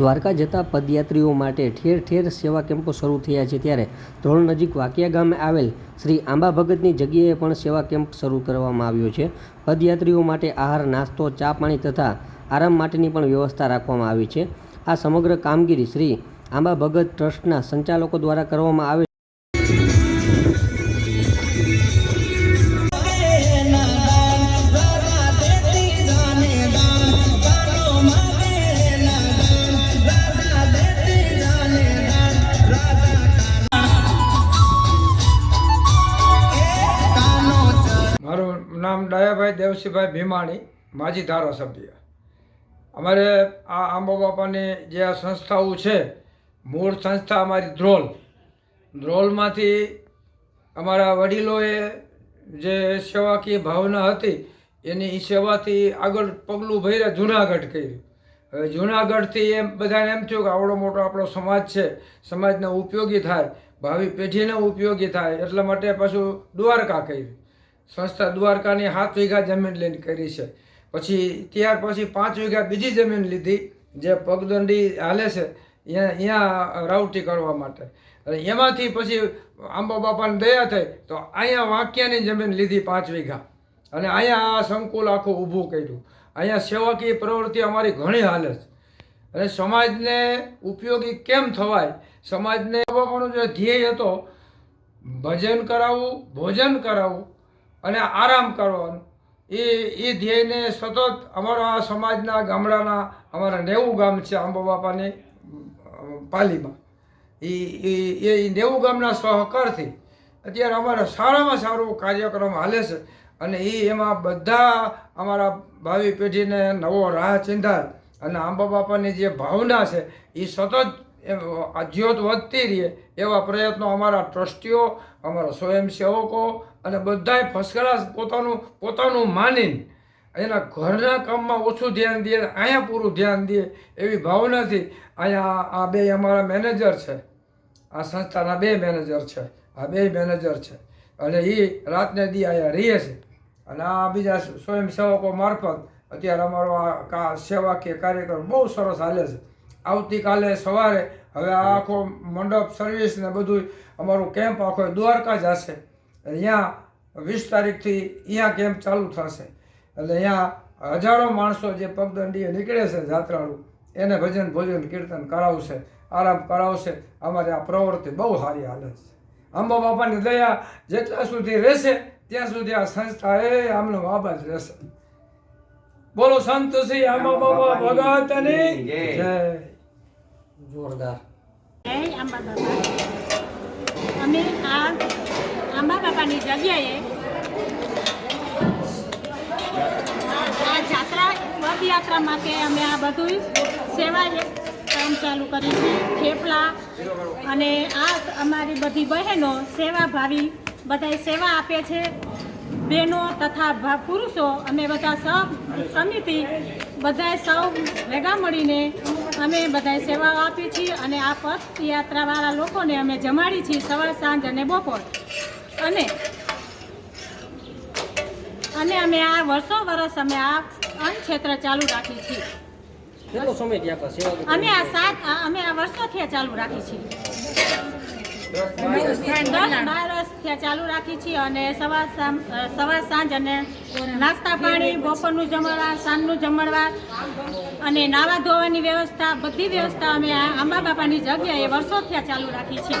દ્વારકા જતા પદયાત્રીઓ માટે ઠેર ઠેર સેવા કેમ્પો શરૂ થયા છે ત્યારે ધોરણ નજીક વાકિયા ગામે આવેલ શ્રી આંબા ભગતની જગ્યાએ પણ સેવા કેમ્પ શરૂ કરવામાં આવ્યો છે. પદયાત્રીઓ માટે આહાર, નાસ્તો, ચા પાણી તથા આરામ માટેની પણ વ્યવસ્થા રાખવામાં આવી છે. આ સમગ્ર કામગીરી શ્રી આંબા ભગત ટ્રસ્ટના સંચાલકો દ્વારા કરવામાં આવે મારું નામ દયાભાઈ દેવસીભાઈ ભીમાણી, માજી ધારાસભ્ય. અમારે આ આંબા બાપાની જે આ સંસ્થાઓ છે, મૂળ સંસ્થા અમારી ધ્રોલ. ધ્રોલમાંથી અમારા વડીલોએ જે સેવાકીય ભાવના હતી, એની સેવાથી આગળ પગલું ભર્યા જુનાગઢ કર્યું. હવે જુનાગઢથી એમ બધાને એમ થયું કે આવડો મોટો આપણો સમાજ છે, સમાજને ઉપયોગી થાય, ભાવિ પેઢીને ઉપયોગી થાય, એટલા માટે પાછું દ્વારકા કર્યું. સંસ્થા દ્વારકાની સાત વીઘા જમીન લઈને કરી છે. પછી ત્યાર પછી પાંચ વીઘા બીજી જમીન લીધી, જે પગદંડી હાલે છે અહીંયા રાઉટી કરવા માટે. અને એમાંથી પછી આંબા બાપાને દયા થઈ, તો અહીંયા વાંક્યાની જમીન લીધી પાંચ વીઘા. અને અહીંયા આ સંકુલ આખું ઊભું કર્યું. અહીંયા સેવાકીય પ્રવૃત્તિ અમારી ઘણી હાલે છે. અને સમાજને ઉપયોગી કેમ થવાય? સમાજને બાપાનો જે ધ્યેય હતો, ભજન કરાવવું, ભોજન કરાવવું અને આરામ કરવાનો એ એ ધ્યેયને સતત અમારા સમાજના ગામડાના, અમારા નેવું ગામ છે આંબા બાપાની પાલીમાં. એ એ એ નેવું ગામના સહકારથી અત્યારે અમારા સારામાં સારું કાર્યક્રમ હાલે છે અને એ એમાં બધા અમારા ભાવિ પેઢીને નવો રાહ ચિંધાય અને આંબા બાપાની જે ભાવના છે એ સતત જ્યોત વધતી રહે એવા પ્રયત્નો અમારા ટ્રસ્ટીઓ, અમારા સ્વયંસેવકો અને બધાય ફર્સ્ટ ક્લાસ પોતાનું પોતાનું માનીને એના ઘરના કામમાં ઓછું ધ્યાન દે, અહીંયા પૂરું ધ્યાન દે એવી ભાવનાથી અહીંયા આ બે અમારા મેનેજર છે. આ સંસ્થાના બે મેનેજર છે. આ બે મેનેજર છે. અને એ રાતને દી અહીંયા રહે છે. અને આ બીજા સ્વયંસેવકો મારફત અત્યારે અમારો આ કા સેવાકીય કાર્યક્રમ બહુ સરસ હાલે છે. આવતીકાલે સવારે હવે આ આખો મંડપ સર્વિસ ને બધું અમારું કેમ્પ આખો દ્વારકા જશે. અહીંયા વીસ તારીખથી અહીંયા કેમ્પ ચાલુ થશે. એટલે અહીંયા હજારો માણસો જે પગદંડીએ નીકળે છે જાત્રાળુ એને ભજન ભોજન કીર્તન કરાવશે આરામ કરાવશે. અમારી આ પ્રવૃત્તિ બહુ સારી હાલે છે. અંબા બાપાની દયા જેટલા સુધી રહેશે ત્યાં સુધી આ સંસ્થા એ આમનો બાબા જ રહેશે. બોલો સંત શ્રી આંબા બાબા ભગતની જય. જોરદાર જય આંબા બાબા અમે આ આંબા બાબાની જગ્યાએ આ જાત્રા પદયાત્રા માટે અમે આ બધું સેવા કામ ચાલુ કરી છે. થેપલા અને આ અમારી બધી બહેનો સેવાભાવી બધાય સેવા આપે છે. બહેનો તથા પુરુષો અમે બધા સૌ સમિતિ બધા સૌ ભેગા મળીને અમે બધાય સેવાઓ આપીએ છીએ અને આ પદયાત્રાવાળા લોકોને અમે જમાડી છીએ સવાર સાંજ અને બપોર. અને અને અમે આ વર્ષો વર્ષ અમે આ અન્ન ક્ષેત્ર ચાલુ રાખી છીએ. કેટલો સમય થયા પર અમે આ સાત આ- અમે આ વર્ષોથી આ ચાલુ રાખી છીએ. દસ બાર વર્ષથી આ ચાલુ રાખી છીએ અને સવાર સવાર સાંજ અને નાસ્તા પાણી બપોરનું જમણવા સાંજનું જમણવા અને નાવા ધોવાની વ્યવસ્થા બધી વ્યવસ્થા અમે આ આંબા બાપાની જગ્યાએ વર્ષોથી આ ચાલુ રાખી છીએ.